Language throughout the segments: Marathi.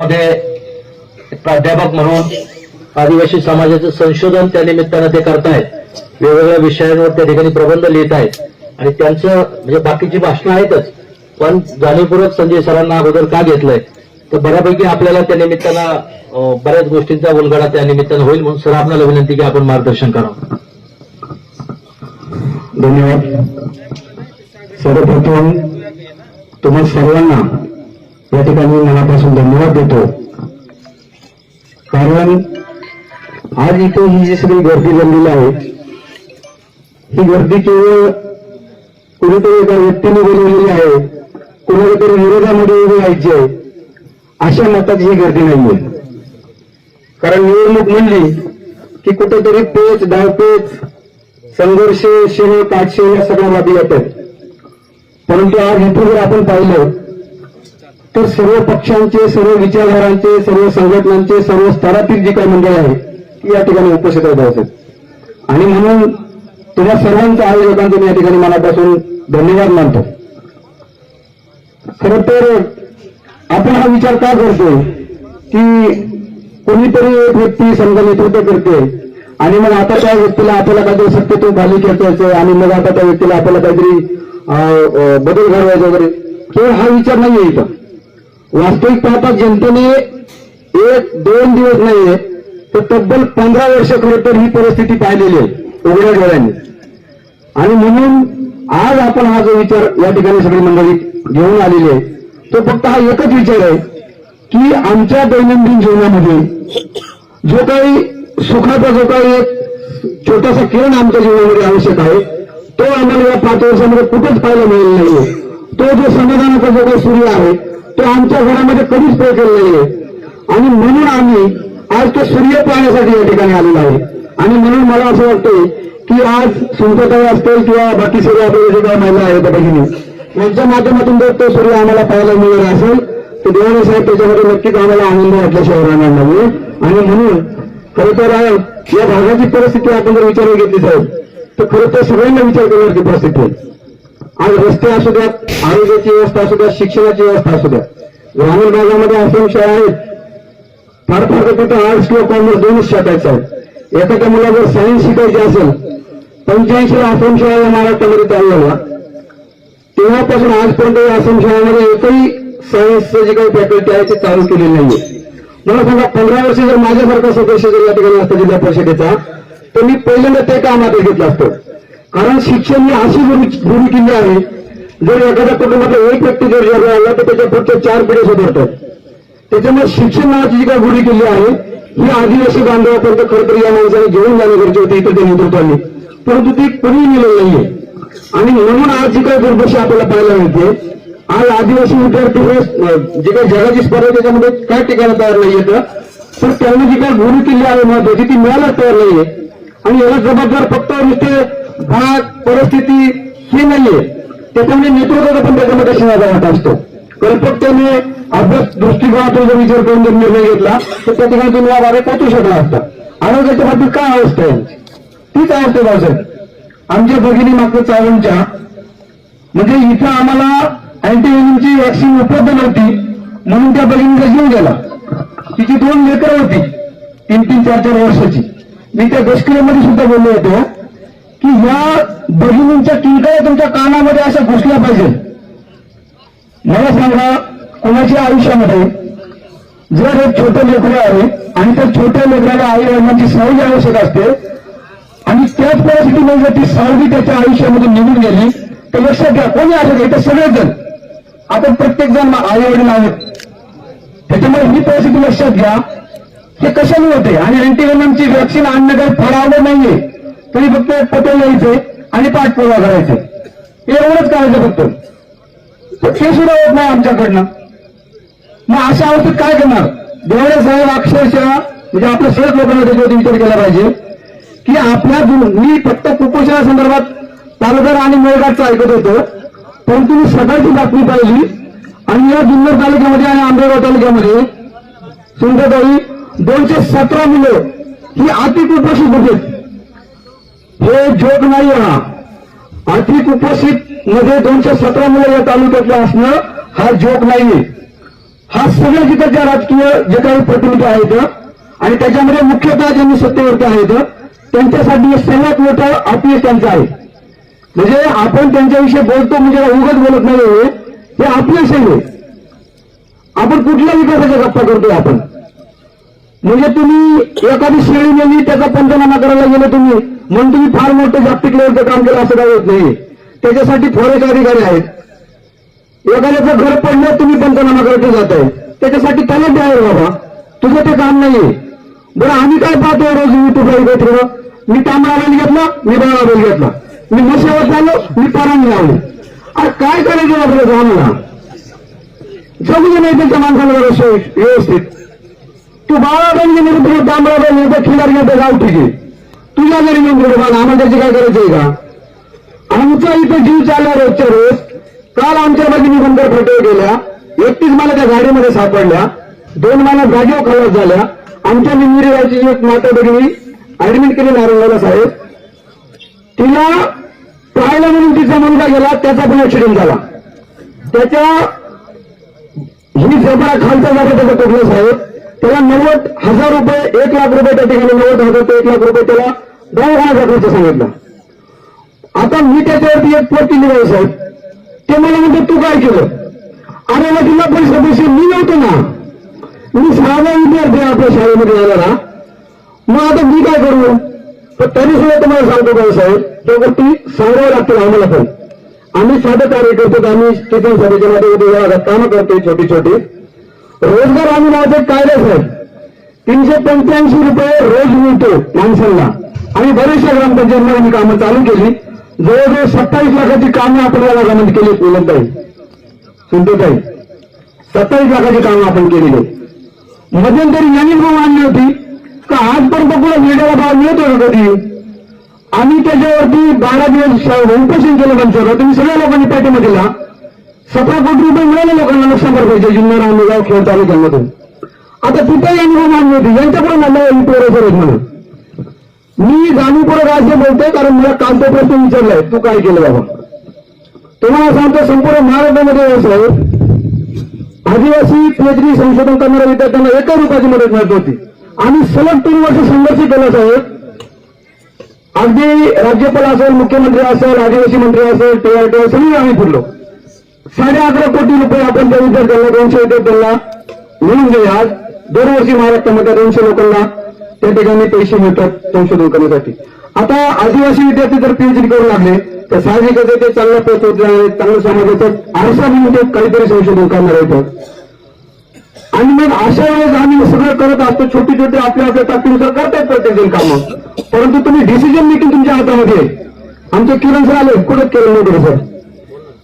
मध्ये प्राध्यापक म्हणून आदिवासी समाजाचं संशोधन त्या निमित्तानं ते करतायत. वेगवेगळ्या विषयांवर त्या ठिकाणी प्रबंध लिहित आहेत. आणि त्यांचं म्हणजे बाकीची भाषणं आहेतच. पण जाणीवपूर्वक संजय सरांना अगोदर का घेतलंय? तर बऱ्यापैकी आपल्याला त्या निमित्तानं बऱ्याच गोष्टींचा उलगडा त्या निमित्तानं होईल म्हणून सर आपल्याला विनंती की आपण मार्गदर्शन करावं. धन्यवाद. सर्वप्रथम तुम्हा सर्वांना या ठिकाणी मनापासून धन्यवाद देतो. कारण आज इथे ही जी सगळी गर्दी जमलेली आहे ही गर्दी केवळ कुणीतरी एका व्यक्तीने बनवलेली आहे कुणाला तरी विरोधामध्ये उभी आहे अशा मताची ही गर्दी नाहीये. कारण निवडणूक म्हणली की कुठेतरी पेच डावपेच संघर्ष शेह काटशे या सगळ्या बाबी येतात. परंतु आज इथून जर आपण पाहिलं तर सर्व पक्षांचे सर्व विचारधारांचे सर्व संघटनांचे सर्व स्तरातील जी काही मंडळ आहे ती या ठिकाणी उपस्थित होत असत आणि म्हणून तुम्हा सर्वांच्या आयोजकांचे मी या ठिकाणी मनापासून धन्यवाद मानतो. खर तर आपण हा विचार का करतो की कोणीतरी एक व्यक्ती समजा नेतृत्व करते आणि मग आता त्या व्यक्तीला आपल्याला काहीतरी सत्तेतून खाली खेचायचं आणि मग आता त्या व्यक्तीला आपल्याला काहीतरी अं, बदल घडवायचा वगैरे. केवळ हा विचार नाहीये इथं. वास्तविक पाहता जनतेने एक दोन दिवस नाहीये तर तब्बल पंधरा वर्ष खरं तर ही परिस्थिती पाहिलेली आहे उघड्या डोळ्यांनी. आणि म्हणून आज आपण हा जो विचार या ठिकाणी सगळी मंडळी घेऊन आलेली आहे तो फक्त हा एकच विचार आहे की आमच्या दैनंदिन जीवनामध्ये जो काही सुखाचा जो काही एक छोटासा किरण आमच्या जीवनामध्ये आवश्यक आहे तो आम्हाला या पाच वर्षामध्ये कुठेच पाहायला मिळेल नाहीये. तो जो समाधानाचा जो काही सूर्य आहे तो आमच्या घरामध्ये कधीच पेटलेला नाहीये. आणि म्हणून आम्ही आज तो सूर्य पाहण्यासाठी या ठिकाणी आलेलो आहे. आणि म्हणून मला असं वाटतंय की आज सुंदरताई असतील किंवा बाकी सर्व आपल्या जे काही महिला आहेत भगिनी यांच्या माध्यमातून जर तो सूर्य आम्हाला पाहायला मिळणार असेल तर देवाने साहेब त्याच्यामध्ये नक्कीच आम्हाला आनंद वाटल्या शहरांना नाही आणि म्हणून खरं तर या भागाची परिस्थिती आपण जर विचार घेतली साहेब तर खरं तर सगळ्यांना विचार करण्याची परिस्थिती आहे. आज रस्ते असू द्यात आरोग्याची व्यवस्था असू द्या शिक्षणाची व्यवस्था असू द्या ग्रामीण भागामध्ये आश्रम शाळा आहेत. फार फार तर आर्ट्स किंवा कॉमर्स दोनच शाखा आहे एखाद्या मुला जर सायन्स शिकायचे असेल पंच्याऐंशी आश्रम शाळा महाराष्ट्रामध्ये चालू तेव्हापासून आजपर्यंत या आश्रम शाळांमध्ये एकही सायन्सचं जे काही फॅकल्टी आहे ते चालू केलेली नाहीये. मला सांगा पंधरा वर्ष जर माझ्यासारखा सदस्य जर या ठिकाणी असतो जिल्हा परिषदेचा तर मी पहिल्यांदा ते काम हातात घेतलं असतं. कारण शिक्षण ही अशी गुरु गुरु आहे जर एखाद्या कुटुंबातला एक व्यक्ती जर जगला आला तर त्याच्या पुढच्या चार पिढ्या सुधारतात त्याच्यामुळे शिक्षणाची जी काही गुढी केली आहे ही आदिवासी बांधवापर्यंत खरं तर या माणसाने घेऊन जाणे गरजे होते इतर त्या नेतृत्वाने. परंतु ती कोणी नेलेलं नाहीये. आणि म्हणून आज जी काही दुर्दशा आपल्याला पाहायला मिळते आज आदिवासी विद्यार्थी जे काही जगाची स्पर्धा त्याच्यामध्ये काय टिकायला तयार नाहीये तर पण त्यांनी जी काही गुढी केली आहे महत्वाची ती मिळायला तयार नाहीये. आणि याला जबाबदार फक्त नुसते भाग परिस्थिती हे नाहीये. त्याच्यामध्ये नेतृत्वाचा पण त्याच्यामध्ये शिवाजा वाटा असतो. कल्पकतेने अभ्यास दृष्टिकोनातून जर विचार करून जर निर्णय घेतला तर त्या ठिकाणी तुम्ही या बाबा पोहोचू शकला असता. आरोग्याच्या बाबतीत काय अवस्था आहे? तीच अवस्था भाऊसाहेब आमच्या भगिनी मागच्या चावणच्या म्हणजे इथं आम्हाला अँटीव्हेनमची वॅक्सिन उपलब्ध नव्हती म्हणून त्या भगिनीचा जीव गेला. तिची दोन लेकरं होती तीन तीन चार चार वर्षाची. मी त्या गोष्टीमध्ये सुद्धा बोललो होतो. की ह्या बहिणींच्या किंकाळ्या तुमच्या कानामध्ये अशा घुसल्या पाहिजे. मला सांगा कोणाच्या आयुष्यामध्ये जर एक छोटे लेकरं आहे आणि त्या छोट्या लेकराला आई वडिलांची सावली आवश्यक असते आणि त्याच परिस्थितीमध्ये जर ती सावली त्याच्या आयुष्यामध्ये निघून गेली तर लक्षात घ्या कोणी असं इथं सगळेजण. आपण प्रत्येक जण आई वडील आहोत. त्याच्यामुळे ही परिस्थिती लक्षात घ्या हे कशाने होते? आणि अँटीव्हेनमची वॅक्सिन आणणं काही फरावलं नाहीये. तरी फक्त पटेल यायचे आणि पाठपुरावा करायचे. एवढंच करायचं फक्त. हे सुद्धा होत नाही आमच्याकडनं. मग अशा अवस्थेत काय करणार? देवळे साहेब अक्षरशः म्हणजे आपल्या शेत लोकांना त्याच्यावरती विचार केला पाहिजे की आपल्या मी फक्त कुपोषणासंदर्भात पालघर आणि मेळघाटचं ऐकत होतो परंतु मी सकाळची बातमी पाहिली आणि या जुन्नर तालुक्यामध्ये आणि आंबेगाव तालुक्यामध्ये सुंदरताई दोनशे सतरा मुलं ही अतिकुपोषित होते. हे जोक नाही हा आर्थिक उपस्थित मध्ये दोनशे सतरा मुलं या तालुक्यातलं असणं हा जोक नाहीये. हा सगळ्या जिकडच्या राजकीय जे काही प्रतिनिधी आहेत आणि त्याच्यामध्ये मुख्यतः ज्यांनी सत्तेवरती आहेत त्यांच्यासाठी सगळ्यात मोठं अपील त्यांचं आहे. म्हणजे आपण त्यांच्याविषयी बोलतो म्हणजे उगत बोलत नाही हे अपयश आहे. आपण कुठल्या विकासाच्या गप्पा करतोय आपण? म्हणजे तुम्ही एखादी शेळी नेली त्याचा पंचनामा करायला गेलो तुम्ही. म्हणून तुम्ही फार मोठं जागतिक लेवलचं काम केलं असं काही होत नाही. त्याच्यासाठी फॉरेस्ट अधिकारी आहेत. एखाद्याचं घर पडलं तुम्ही पंचनामा करत जात आहे त्याच्यासाठी तलाठी आहे बाबा. तुझं ते काम नाहीये. बरं आम्ही काय पाहतो रोज युट्यूबला इकडे मी तांबडा बैल घेतला मी बाळा बैल घेतला. मी मशावर चाललो मी परांग लावले. अरे काय करायचं आपल्या गावाला? जगू नाही त्यांच्या माणसाला व्यवस्थित. तू बाळा बैल घेणे तुला तांबडा बैल घेतो खिलार घेतो गाव ठीक आहे. तुझ्या घरी येऊन पुढे आम्हाला त्याची काय करायचंय का? आमचा इथे जीव चालला रोजच्या रोज. काल आमच्या भगिनी बंदर फटव गेल्या एकटीच मला त्या गाडीमध्ये सापडल्या. दोन महिन्यात जागेवर खलास झाल्या. आमच्या निमिरीची एक माता बहिणी ऍडमिट केली नारायणगावला साहेब. तिला पाहायला म्हणून तिचा मुलगा गेला त्याचा पण ऍक्सिडेंट झाला. त्याच्या ही जबरा खालचा जागा त्याचा टोकला साहेब? त्याला नव्वद हजार रुपये एक लाख रुपये त्या ठिकाणी नव्वद हजार ते एक लाख रुपये त्याला दवाखाना खर्च सांगितला. आता मी त्याच्यावरती एक पोटी लिहाय साहेब. ते मला म्हणतो तू काय केलं? अरे मग तुला पैसे पैसे मी नव्हतो ना. मी सहावा विद्यार्थी आपल्या शाळेमध्ये आला ना मग आता मी काय करू? तर तरी सुद्धा तुम्हाला सांगतो काय साहेब त्या गोष्टी सांगाव्या लागतील आम्हाला पण. आम्ही साधं कार्य करतो आम्ही किती सभेच्या मध्ये कामं करतोय छोटी छोटी रोजगार आम्ही लावतो कायदा साहेब तीनशे पंच्याऐंशी रुपये रोज मिळतो माणसांना. आणि बरेचशा ग्रामपंचायतमध्ये आम्ही कामं चालू केली. जवळजवळ सत्तावीस लाखाची कामं आपण या केली बोलताई सुंदरताई सत्तावीस लाखाची कामं आपण केलेली मध्यंतरी यांनी पण आणली होती. का आजपर्यंत कुठं मीडियाला भाव मिळतो का कधी? आम्ही त्याच्यावरती बारा दिवस उपोषण केलं त्यांच्यावर तुम्ही सगळ्या लोकांनी पाठीमध्ये दिला. सतरा कोटी रुपये मिळाले लोकांना. शंभर पैसे जुन्नर आंबेगाव खेळ तालुक्यामधून आता तिथे यांनी भाव मागणी होती यांच्याकडे मला ही पोरं आहेत म्हणून. मी जाणीवपूर्वक राज्य बोलतोय कारण मला काल तो प्रश्न विचारलाय तू काय केलं बाबा? तुम्हाला सांगतो संपूर्ण महाराष्ट्रामध्ये व्यवसाय आदिवासी पीएचडी संशोधन करणाऱ्या विद्यार्थ्यांना एका रुपयाची मदत मिळत होती आणि सलग तीन वर्ष संघर्ष केला साहेब. अगदी राज्यपाल असेल मुख्यमंत्री असेल आदिवासी मंत्री असेल टीआरटी असेल सगळी आम्ही फिरलो. साडे अकरा कोटी रुपये आपण त्या विद्यार्थ्यांना दोनशे विद्यार्थ्यांना मिळून गेले आज दरवर्षी महाराष्ट्रामध्ये दोनशे लोकांना त्या ठिकाणी पैसे मिळतात संशोधन करण्यासाठी आता आदिवासी विद्यार्थी जर पीएचडी करू लागले तर साहजिकच ते चांगल्या पोहोच होत चांगलं समाजाचं आरसा म्हणून ते काहीतरी संशोधन करणार येतात आणि मग अशा वेळेस आम्ही सगळं करत असतो छोटे छोटे आपल्या आपल्या ताकदीनुसार करतात प्रत्येक जण कामं. परंतु तुम्ही डिसिजन मेकिंग तुमच्या हातामध्ये आमचे किरण सर आले कुठं किरण वगैरे सर?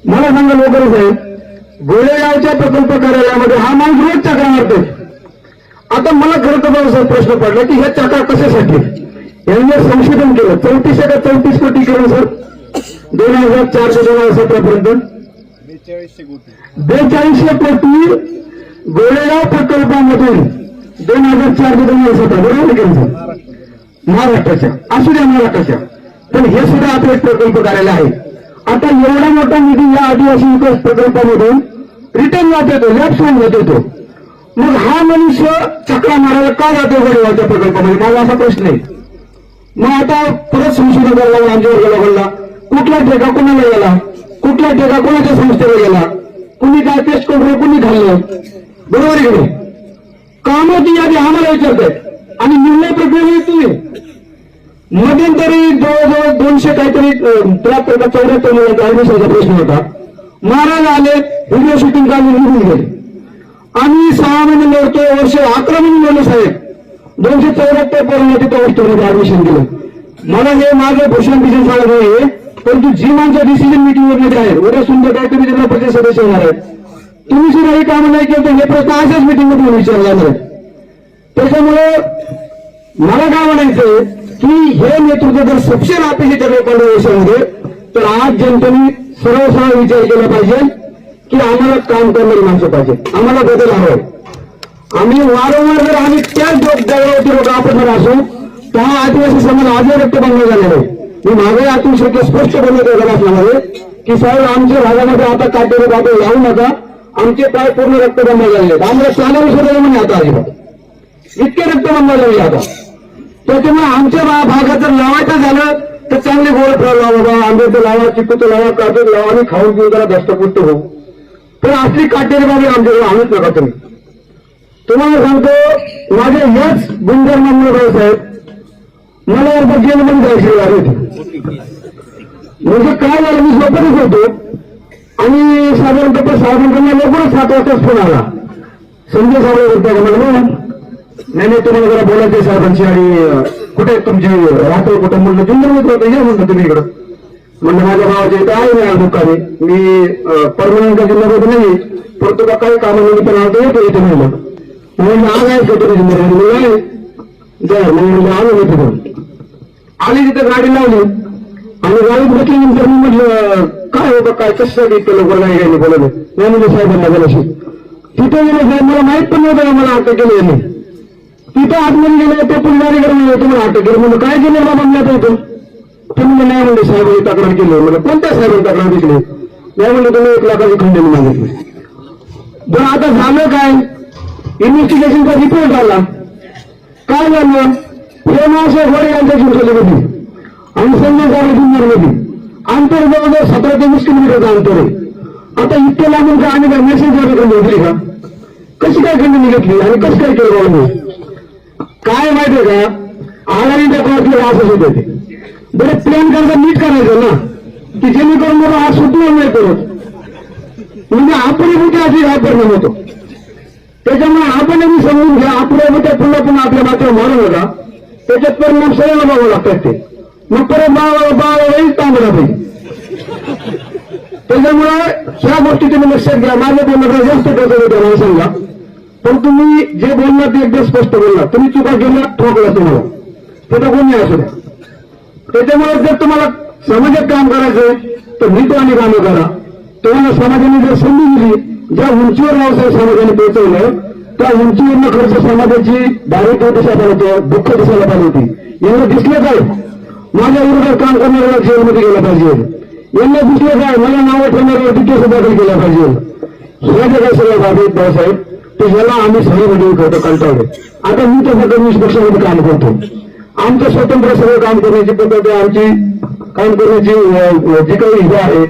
मला सांगा वगैरे साहेब गोळेगावच्या प्रकल्प कार्यालयामध्ये हा माणूस रोज चक्रा मारतोय. आता मला खरं तर बाबा साहेब प्रश्न पडला की ह्या चक्रा कशासाठी? यांनी संशोधन केलं. चौतीसशे का चौतीस कोटी केलं सर. दोन हजार चार ते दोन हजार सतरापर्यंत. बेचाळीसशे कोटी गोळेगाव प्रकल्पामधून दोन हजार चार ते दोन हजार सतरा. बरोबर केलं सर? महाराष्ट्राच्या. असू द्या महाराष्ट्राच्या. पण हे सुद्धा आपले एक प्रकल्प कार्यालय आहे. आता एवढा मोठा निधी या आदिवासी विकास प्रकल्पामधून रिटर्न जात येतो लॅप्स होऊन जात येतो. मग हा मनुष्य चक्रा मारायला का जातो त्या प्रकल्पामध्ये? माझा असा प्रश्न आहे. मग आता परत संशोधन करायला आमच्यावर गेला वर्गाला बोलला कुठला ठेका कोणाला गेला? कुठला ठेका कोणाच्या संस्थेला गेला? कुणी काय टेस्ट करून कुणी खाल्लं? बरोबर आहे की नाही? कामाची यादी आम्हाला विचारतात आणि निर्णय प्रक्रिया तुम्ही मध्यंतरी जवळजवळ दोनशे काहीतरी त्र्याहत्तर का चौऱ्याहत्तर मुलांचा ऍडमिशनचा प्रश्न होता. महाराज आले व्हिडिओ शूटिंग काढून निघून गेले. आम्ही सहा महिने लढतो वर्ष अकरा महिने लढलो साहेब. दोनशे चौऱ्याहत्तर पोरांना तिथं वस्तूमध्ये ऍडमिशन दिलं. मला हे माझं भूषण डिसिजन सांगत नाही परंतु जी माणसं डिसिजन मिटिंगमध्ये आहे उद्या सुंदर काय तुम्ही जिल्हा परिषद सदस्य होणार आहेत? तुम्ही सुद्धा हे काम नाही केलं तर हे प्रश्न अशाच मिटिंगमध्ये विचारला जाणार त्याच्यामुळे मला काय म्हणायचंय नेतृत्व जर सपशेल अपेक्षित ठरलं देशामध्ये तर आज जनतेने सरळ सरळ विचार केला पाहिजे की आम्हाला काम करणारी माणसं पाहिजे. आम्हाला बदल हवंय आम्ही वारंवार जर आम्ही त्याच जगावरती लोक आपण असू त्या आदिवासी समाज आजही व्यक्त बनला जाणार आहे. मी मागे आतून शक्य स्पष्ट बनवतो असल्यामध्ये की साहेब आमच्या भागामध्ये आता काटेरी बाबा लावू नका. आमचे पाय पूर्ण रक्तबंध झालेले आहेत. आम्हाला चालायला सुद्धा म्हणे आता अजिबात. इतके रक्तबंध झालेले आता. त्याच्यामुळे आमच्या भागात जर लावायचं झालं तर चांगले गोड फळ लावा बाबा आंब्याचं लावा चिकूचं लावा काजूचं लावा आणि खाऊन पिऊन जरा दष्टपुष्ट होऊ. पण असली काटेरी बाबी आमच्याकडे आणत नका तुम्ही. तुम्हाला सांगतो माझे याच गुंजर मंगळराव साहेब मला एकदा जेलमध्ये जायची आली होती. म्हणजे काय झालं मी स्वतःच होतो. आणि साधारणतः साधारणपणे लवकरच सात वाजताच फोन आला. संजय साहेब होता का मला नाही नाही तुम्हाला जरा बोलायचे साहेबांची आणि कुठे तुमची राहतो कुठं? म्हणलं जुन्नर या म्हणलं तुम्ही इकडं. म्हणलं माझ्या भावाच्या इथं आहे ना दुकाने मी परमनंट जिल्ह्यामध्ये नाही परंतु का काही कामानिमित्त आलो येतो इथे म्हणलं. म्हणलं आज आहे का तुम्ही जिल्ह्यामध्ये म्हणलं "आहे." द्या मग आलो मी तिथं आली तिथे गाडी लावली. आणि गाडी घेतल्यानंतर मी म्हटलं काय होतं काय कशासाठी इतकं लवकर नाही गेले बोलवलं? नाही म्हणजे साहेबांना बोलाशी तिथे गेले साहेब मला माहीत पण नव्हतं मला आता केली नाही तिथं आतमध्ये गेलं ते पण गाडी करून गेले तुम्हाला अटक केलं म्हणून काय केलं बाबा मी आता इथून? म्हणजे नाही म्हणले साहेबांनी तक्रार केली. म्हणलं कोणत्या साहेबांनी तक्रार दिली नाही म्हणलं तुम्ही एक लाखाची खंडणी मागितली. बरं आता झालं काय? इन्व्हेस्टिगेशनचा रिपोर्ट आला. काय झालं? हे माणसं घोडे यांच्या शिवसेनेमध्ये आणि संजय गाडी जुन्नरमध्ये अंतर जवळजवळ सतरा ते वीस किलोमीटरचं अंतर आहे. आता इतक्या लागून का आम्ही काय मेसेज वगैरे घेतली का? कशी काय खंडणी घेतली? आणि कसं काय केलं बाबा? काय माहितीये का? आघाडीच्या कोर्टला असंच होते देते बरं प्लॅन करायचं नीट करायचं ना? की जेणेकरून मला आज सुटणार नाही करत म्हणजे आपण कुठे अशी काय परिणाम होतो? त्याच्यामुळे आपण मी समजून घ्या आपल्या मोठ्या पुन्हा पुन्हा आपल्या मात्र मारू नका त्याच्यात परिणाम सगळ्यांना बघावं लागतात ते. मग परत बाळ बाळ येईल तांबडा पाहिजे त्याच्यामुळे ह्या गोष्टी तुम्ही लक्षात घ्या. माझ्या बोलण्याचा जास्त प्रकार होत्या माणसांना. पण तुम्ही जे बोलणार ते एकदम स्पष्ट बोलणार. तुम्ही चुका केल्या ठोकला तुम्हाला. तिथं कोणी असू द्या. त्याच्यामुळे जर तुम्हाला समाजात काम करायचंय तर नीटवाणी कामं करा. तुम्हाला समाजाने जर संधी दिली ज्या उंचीवर व्यवसाय समाजाने पोहोचवलं त्या उंचीवरनं खर्च समाजाची दारिद्र्य दिसायला पाहिजे दुःख दिसायला पाहिजे होती यांना दिसलं काय? माझ्या विरोधात काम करणाऱ्याला जेलमध्ये गेला पाहिजे. यांना दिसलं काय? मला नावं ठेवणाऱ्याला केस दाखल केला पाहिजे. ह्या ज्या काही सगळ्या बाबी आहेत भाऊसाहेब तर ह्याला आम्ही सगळे व्हिडिओ करतो कंटाळले. आता मी तर फक्त वीस पक्षामध्ये काम करतो. आमचं स्वतंत्र सगळं काम करण्याची पद्धत आमची काम करण्याची जी काही हे आहे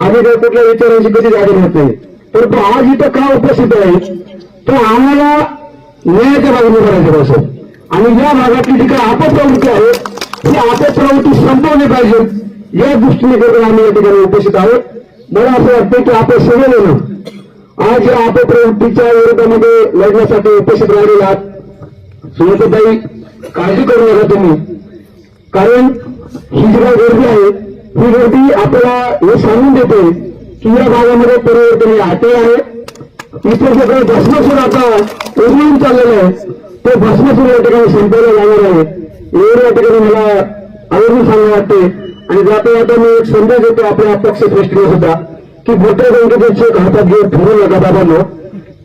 आम्ही काही कुठल्या विचारांची कधी जागा होत नाही. परंतु आज इथं का उपस्थित आहे? तर आम्हाला न्यायाच्या बाजूने करायचं असं आणि या भागातली जी काही आपत्प्रवृत्ती आहे ती आपत्प्रवृत्ती संपवली पाहिजे. या दृष्टीने करून आम्ही या ठिकाणी उपस्थित आहोत. मला असं वाटतं की आपण सगळे आज या अपप्रवृत्तीच्या विरोधामध्ये लढण्यासाठी उपस्थित राहिलेला आहात. सुनीताताई काळजी करू नका तुम्ही. कारण ही जी काही गर्दी आहे ही गर्दी आपल्याला हे सांगून देते की या भागामध्ये परिवर्तन आटे आहे. इथे जे काही भस्मासूर आता उजळून चाललेलं आहे ते भस्मासूर या ठिकाणी संपवलं जाणार आहे. एवढं या ठिकाणी मला आवर्जून सांगावं वाटते आणि जाता जाता मी एक संदेश देतो आपल्या पक्ष श्रेष्ठीने सुद्धा. की मोठ्या बँकेचे चेक हातात घेऊन फिरू नका बाबांनो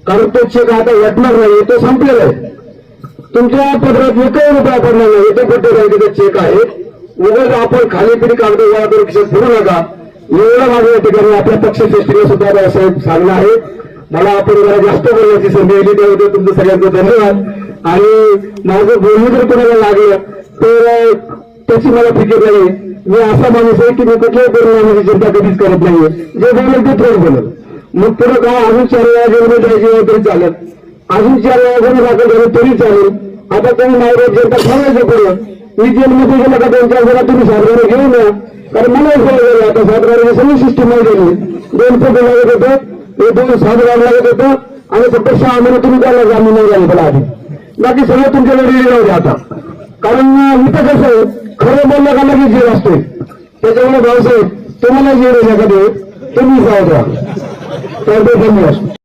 कारण तो चेक आता वाटणार नाही तो संपलेला आहे. तुमच्या पत्रात एकही रुपया पडणार नाही ते मोठ्या बँकेचे चेक आहे. उगाच आपण खाली पिढी कागद गोळा करून फिरू नका. एवढं माझ्या या ठिकाणी आपल्या पक्ष श्रेष्ठीने सुद्धा साहेब सांगणं आहे मला आपण जरा जास्त बोलण्याची संधी दिली त्याबद्दल तुमचं सगळ्यांचं धन्यवाद. आणि माझं बोलणं जर कोणाला लागलं तर त्याची मला फिकीर नाही. मी असा माणूस आहे की मी कुठल्याही परिणामाची चिंता कधीच करत नाहीये. जे बोलेल ते थोडं बोलेल मग पुढे काय? अजून चार वेळा जेलमध्ये जायची तरी चालत. अजून चार वेळा गुन्हे दाखल झालं तरी चालेल. आता तुम्ही नायरोज जनता सांगायचं पुढं. मी जेलमध्ये गेलं का दोन चार वेळा तुम्ही साधारण घेऊन या. कारण मला एक वेळ आता साधारण सगळी सिस्टीम नाही गेली दोन फोटो लागत होते एक दोन साधारण लागत होतं आणि फक्त सहा महिने तुम्ही त्याला जामीन नाही झाले मला आधी. बाकी सगळं तुमच्याकडे आता. कारण इथं कसं आहे, खरं बोललं का लगेच जीव असतोय? त्याच्यामुळे भाऊसाहेब तुम्हाला जीव आहे का तुम्ही जाऊ द्या तर ते धन्यवाद.